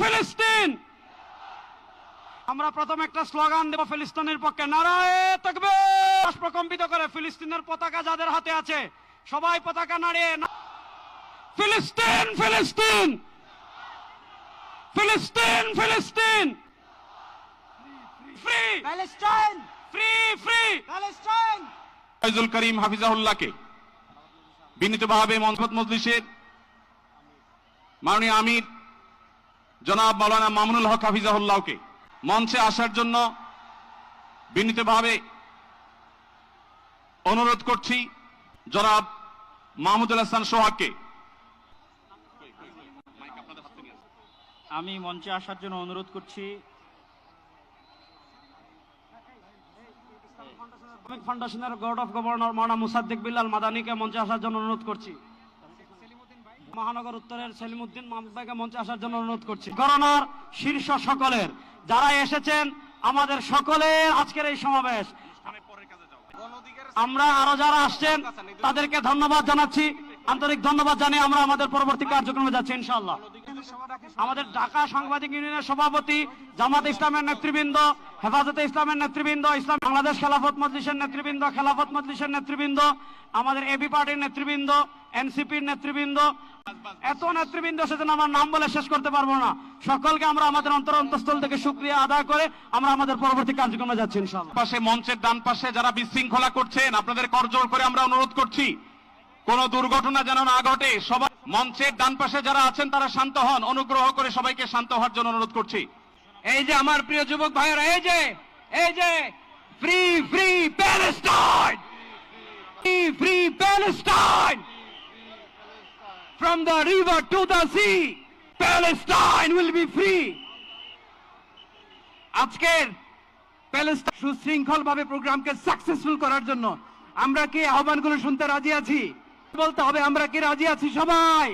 ফিলিস্তিন। আমরা প্রথম একটা স্লোগান দেব ফিলিস্তিনের পক্ষে। নারায় থাকবে প্রকম্পিত করে ফিলিস্তিনের পতাকা যাদের হাতে আছে সবাই পতাকা নাড়িয়ে ফিলিস্তিন ফিলিস্তিন! ফিলিস্তিন ফিলিস্তিন! Free Palestine! Free free! Palestine! Foyzul Karim হাফিজাহুল্লাহকে বিনীতভাবে মনফত মজলিসের মাননীয় আমির জনাব মাওলানা মামুনুল হক হাফিজাহুল্লাহকে মঞ্চে আসার জন্য বিনীতভাবে অনুরোধ করছি জনাব মাহমুদুল হাসান সোহাগকে। আমি মঞ্চে আসার জন্য অনুরোধ করছি। ফাউন্ডেশনের board of governor Maulana Musaddiq Billal মাদানিকে মঞ্চে আসার জন্য অনুরোধ করছি। মহানগর উত্তরের সেলিমউদ্দিন মাহমুদ মঞ্চে আসার জন্য অনুরোধ করছি। করোনার শীর্ষ সকলের, যারা এসেছেন, আমাদের সকলের আজকের এই সমাবেশ। আমরা আরও যারা আসছেন, তাদেরকে ধন্যবাদ জানাচ্ছি। আন্তরিক ধন্যবাদ জানিয়ে আমরা আমাদের পরবর্তী কার্যক্রমে যাচ্ছি, ইনশাআল্লাহ। আমাদের ঢাকা সাংবাদিক ইউনিয়নের সভাপতি জামাত ইসলামের নেতৃবৃন্দ, হেফাজতে ইসলামের নেতৃবৃন্দ, ইসলাম বাংলাদেশ খেলাফত মজলিসের নেতৃবৃন্দ, খেলাফত মজলিসের নেতৃবৃন্দ, আমাদের এবি পার্টির নেতৃবৃন্দ এনসিপির নেতৃবৃন্দ। এত নেতৃবৃন্দ এসেছেন আমার নাম বলে শেষ করতে পারব না। সকলকে আমরা আমাদের অন্তর অন্তঃস্থল থেকে সুক্রিয়া আদায় করে আমরা আমাদের পরবর্তী কার্যক্রমে যাচ্ছি ইনশাআল্লাহ। পাশে মঞ্চের ডান পাশে যারা বিশৃঙ্খলা করছেন আপনাদের করজোর করে আমরা অনুরোধ করছি কোন দুর্ঘটনা যেন না ঘটে সবাই মঞ্চের ডান পাশে যারা আছেন তারা শান্ত হন অনুগ্রহ করে সবাইকে শান্ত হওয়ার জন্য অনুরোধ করছি। এই যে আমার প্রিয় যুবক ভাইয়েরা এই যে এই যে free free Palestine free free Palestine from the river to the sea, Palestine will be free. আজকের প্যালেস্টাইন সুশৃঙ্খল ভাবে প্রোগ্রামকে সাকসেসফুল করার জন্য আমরা কি আহ্বানগুলো শুনতে রাজি আছি বলতে হবে আমরা কি রাজি আছি সবাই